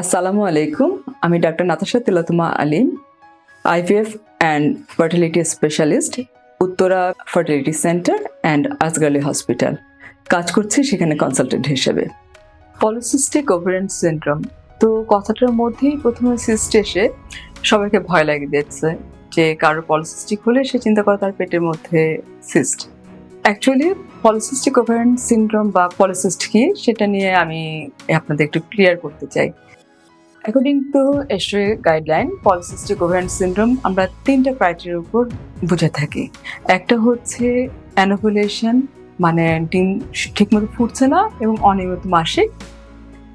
আসসালামু আলাইকুম, আমি doctor Natasha Tilatuma Alim, IVF and fertility specialist, Uttara fertility centre and আসগালি hospital. কাজ করছি সেখানে কনসালটেন্ট হিসেবে। Polycystic ovarian syndrome. তো কথাটার মধ্যেই প্রথমে সিস্ট এসে সবাইকে ভয় লাগিয়ে দিচ্ছে যে কারও পলিসিস্টিক হলে সে চিন্তা করে তার পেটের মধ্যে cyst. Actually polycystic ovarian syndrome বা পলিসিস্ট কি সেটা নিয়ে আমি আপনাদের একটু ক্লিয়ার করতে চাই। According to ESHRE guideline polycystic ovarian syndrome আমরা তিনটা ক্রাইটেরিয়ার উপর বুঝে থাকি। একটা হচ্ছে অ্যানোভুলেশন মানে ডিম ঠিকমতো ফুটছে না এবং অনিয়মিত মাসিক।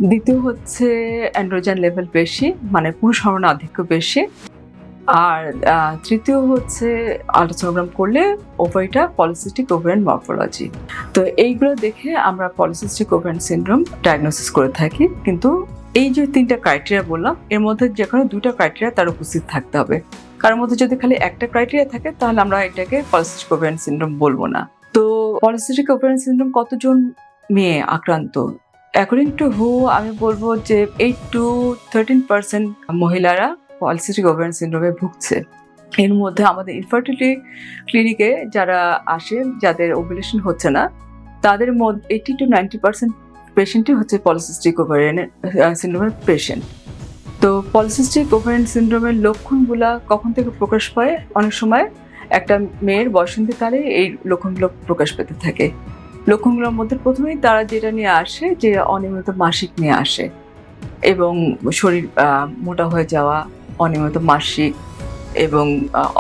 দ্বিতীয় হচ্ছে অ্যান্ড্রোজেন লেভেল বেশি মানে পুরুষ হরমোন আধিক্য বেশি। আর তৃতীয় হচ্ছে আল্ট্রাসোনোগ্রাম করলে ওভারিটা পলিসিস্টিক ওভারেন মরফোলজি তো এইগুলো দেখে আমরা পলিসিস্টিক ওভারেন সিন্ড্রোম ডায়াগনোসিস করে থাকি, কিন্তু এই যে তিনটা ক্রাইটেরিয়া বললাম, এর মধ্যে যে কোনো দুটো ক্রাইটেরিয়া তার উপস্থিত থাকতে হবে। কারোর মধ্যে যদি খালি একটা ক্রাইটেরিয়া থাকে, তাহলে আমরা এটাকে পলিসিস্টিক ওভারেন সিন্ড্রোম বলব না। তো পলিসিস্টিক ওভারেন সিন্ড্রোম কতজন মেয়ে আক্রান্ত? অ্যাকর্ডিং টু হু আমি বলব যে এইট টু থার্টিন পার্সেন্ট মহিলারা পলিসিস্টিক ওভারেন সিন্ড্রোমে ভুগছে। এর মধ্যে আমাদের ইনফার্টিলিটি ক্লিনিকে যারা আসে, যাদের ওভুলেশন হচ্ছে না, তাদের মধ্যে এইটি টু নাইনটি পার্সেন্ট পেশেন্টই হচ্ছে পলিসিস্টিক ওভারেন সিন্ড্রোমের পেশেন্ট তো পলিসিস্টিক ওভারেন সিন্ড্রোমের লক্ষণগুলা কখন থেকে প্রকাশ পায়? অনেক সময় একটা মেয়ের বসন্তকালে এই লক্ষণগুলো প্রকাশ পেতে থাকে। লক্ষণগুলোর মধ্যে প্রথমেই তারা যেটা নিয়ে আসে যে অনিয়মিত মাসিক নিয়ে আসে এবং শরীর মোটা হয়ে যাওয়া, অনিয়মিত মাসিক এবং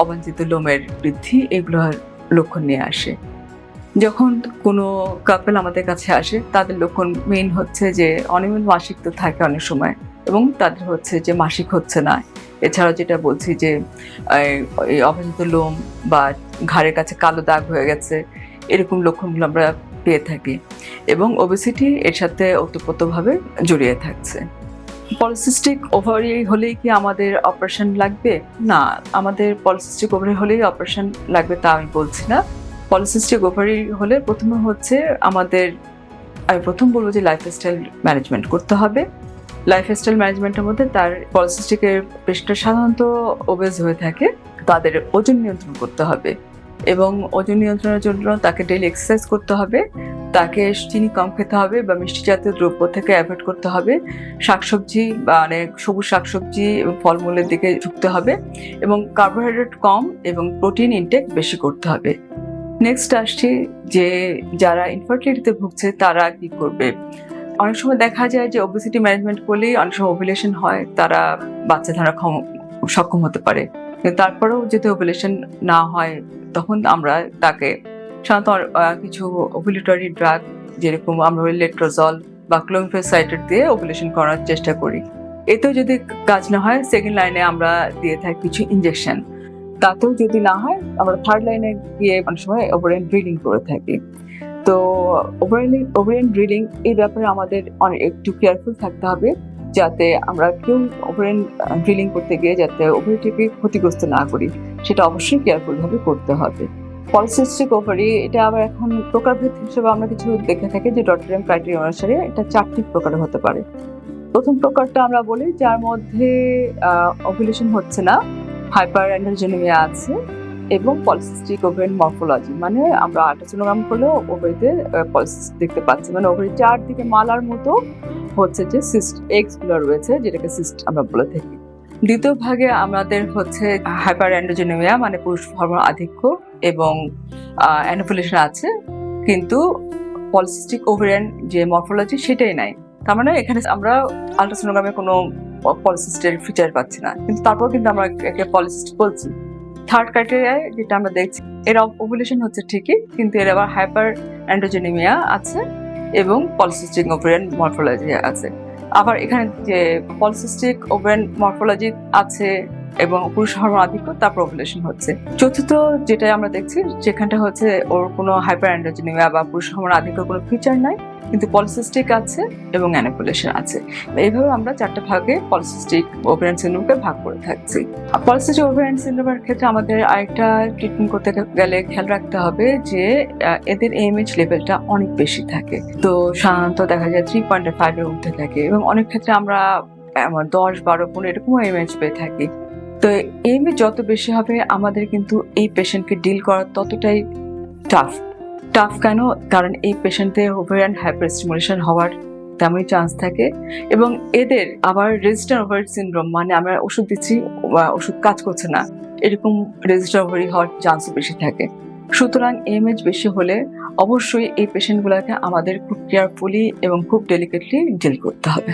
অবাঞ্ছিত লোমের বৃদ্ধি, এগুলোর লক্ষণ নিয়ে আসে। যখন কোনো কাপেল আমাদের কাছে আসে, তাদের লক্ষণ মেইন হচ্ছে যে অনিয়মিত মাসিক তো থাকে অনেক সময় এবং তাদের হচ্ছে যে মাসিক হচ্ছে না। এছাড়াও যেটা বলছি যে, এই লোম বা ঘাড়ের কাছে কালো দাগ হয়ে গেছে, এরকম লক্ষণগুলো আমরা পেয়ে থাকি এবং ওবেসিটি এর সাথে ওতপ্রোতভাবে জড়িয়ে থাকছে। পলিসিস্টিক ওভারি হলেই কি আমাদের অপারেশন লাগবে? না, আমাদের পলিসিস্টিক ওভারি হলেই অপারেশন লাগবে তা আমি বলছি না। পলিসিস্টিক ওভারি হলে প্রথমে হচ্ছে আমাদের আমি প্রথম বলব যে লাইফস্টাইল ম্যানেজমেন্ট করতে হবে। লাইফস্টাইল ম্যানেজমেন্টের মধ্যে তার পলিসিস্টিকের পেশটা সাধারণত ওবেজ হয়ে থাকে, তাদের ওজন নিয়ন্ত্রণ করতে হবে এবং ওজন নিয়ন্ত্রণের জন্য তাকে ডেইলি এক্সারসাইজ করতে হবে, তাকে চিনি কম খেতে হবে বা মিষ্টি জাতীয় দ্রব্য থেকে অ্যাভয়েড করতে হবে, শাকসবজি বা অনেক সবুজ শাকসবজি এবং ফলমূলের দিকে ঝুঁকতে হবে এবং কার্বোহাইড্রেট কম এবং প্রোটিন ইনটেক বেশি করতে হবে। নেক্সট আসছি যে যারা ইনফার্টিলিটিতে ভুগছে তারা কি করবে? অনেক সময় দেখা যায় যে ওবেসিটি ম্যানেজমেন্ট করলেই অনেক সময় ওভুলেশন হয়, তারা বাচ্চা ধরা ক্ষম- সক্ষম হতে পারে। তারপরেও যদি ওভুলেশন না হয়, তখন আমরা তাকে সাধারণত কিছু ওভুলেটরি ড্রাগ যেরকম আমরা লেট্রোজল বা ক্লোমিফেসাইটের দিয়ে ওভুলেশন করার চেষ্টা করি। এতেও যদি কাজ না হয় সেকেন্ড লাইনে আমরা দিয়ে থাকি কিছু ইনজেকশন তাতেও যদি না হয়, আমরা থার্ড লাইনে গিয়ে অনেক সময় ওভারেন ড্রিলিং করে থাকি। তো ওভারেন ওভারেন ড্রিলিং এই ব্যাপারে আমাদের অনেক, একটু কেয়ারফুল থাকতে হবে যাতে আমরা কেউ ওভারেন ড্রিলিং করতে গিয়ে যাতে ওভারিটিকে ক্ষতিগ্রস্ত না করি, সেটা অবশ্যই কেয়ারফুলভাবে করতে হবে। পলিসিস্টিক ওভারি এটা আবার এখন প্রকারভেদ হিসেবে আমরা কিছু দেখে থাকি যে ডটরেম ক্রাইটেরিয়া অনুসারে এটা চারটি প্রকার হতে পারে। প্রথম প্রকারটা আমরা বলি, যার মধ্যে ওভুলেশন হচ্ছে না। হাইপার অ্যান্ড্রোজেনিমিয়া আছে এবং পলিসিস্টিক ওভেন মরফোলজি মানে আমরা আল্ট্রাসোনোগ্রাম করলেও ওভারিতে পলিসিস দেখতে পাচ্ছি। মানে ওভারি চারদিকে মালার মতো হচ্ছে যে সিস্ট এক্সগুলো রয়েছে, যেটাকে সিস্ট আমরা বলে থাকি। দ্বিতীয় ভাগে আমাদের হচ্ছে হাইপার অ্যান্ড্রোজেনিমিয়া মানে পুরুষ হরমোন আধিক্য এবং অ্যানোফুলেশন আছে, কিন্তু পলিসিস্টিক ওভারিয়ান যে মরফোলজি সেটাই নাই। তার মানে এখানে আমরা আল্ট্রাসোনোগ্রামে কোনো পলিসিস্টের ফিচার পাচ্ছি না। কিন্তু তারপর কিন্তু আমরা একে পলিসিস্ট বলছি। থার্ড ক্রাইটেরিয়ায় যেটা আমরা দেখছি, এর ওভুলেশন হচ্ছে ঠিকই, কিন্তু এর আবার হাইপার অ্যান্ড্রোজেনিমিয়া আছে এবং পলিসিস্টিক ওভারিয়ান মরফোলজি আছে। আবার এখানে যে পলিসিস্টিক ওভারিয়ান মরফোলজি আছে এবং পুরুষ হরমোন আধিক্য তারপর ওভুলেশন হচ্ছে। চতুর্থ যেটা আমরা দেখছি, যেখানটা হচ্ছে ওর কোনো হাইপার অ্যান্ড্রোজেনিমিয়া বা পুরুষ হরমোন আধিক্য কোনো ফিচার নাই, কিন্তু পলিসিস্টিক আছে এবং অ্যানিপুলেশন আছে। এইভাবে আমরা চারটা ভাগে পলিসিস্টিক ওভারিয়ান সিন্ড্রোমকে ভাগ করে থাকছি। পলিসিস্টিক ওভারিয়ান সিন্ড্রোমের ক্ষেত্রে আমাদের আরেকটা ট্রিটমেন্ট করতে গেলে খেয়াল রাখতে হবে যে এদের এমএইচ লেভেলটা অনেক বেশি থাকে। তো সাধারণত দেখা যায় থ্রি পয়েন্ট ফাইভের উঠে থাকে এবং অনেক ক্ষেত্রে আমরা দশ, বারো, পনেরো এরকম এমএচ পেয়ে থাকি। তো এমএচ যত বেশি হবে, আমাদের কিন্তু এই পেশেন্টকে ডিল করা ততটাই টাফ টাফ কেন? কারণ এই পেশেন্টদের ওভারিয়ান হাইপার স্টিমুলেশন হওয়ার তেমনই চান্স থাকে এবং এদের আবার রেজিস্টার ওভারি সিনড্রোম মানে আমরা ওষুধ দিচ্ছি ওষুধ কাজ করছে না, এরকম রেজিস্টার ওভারি হওয়ার চান্সও বেশি থাকে। সুতরাং এমএচ বেশি হলে অবশ্যই এই পেশেন্টগুলোকে আমাদের খুব কেয়ারফুলি এবং খুব ডেলিকেটলি ডিল করতে হবে।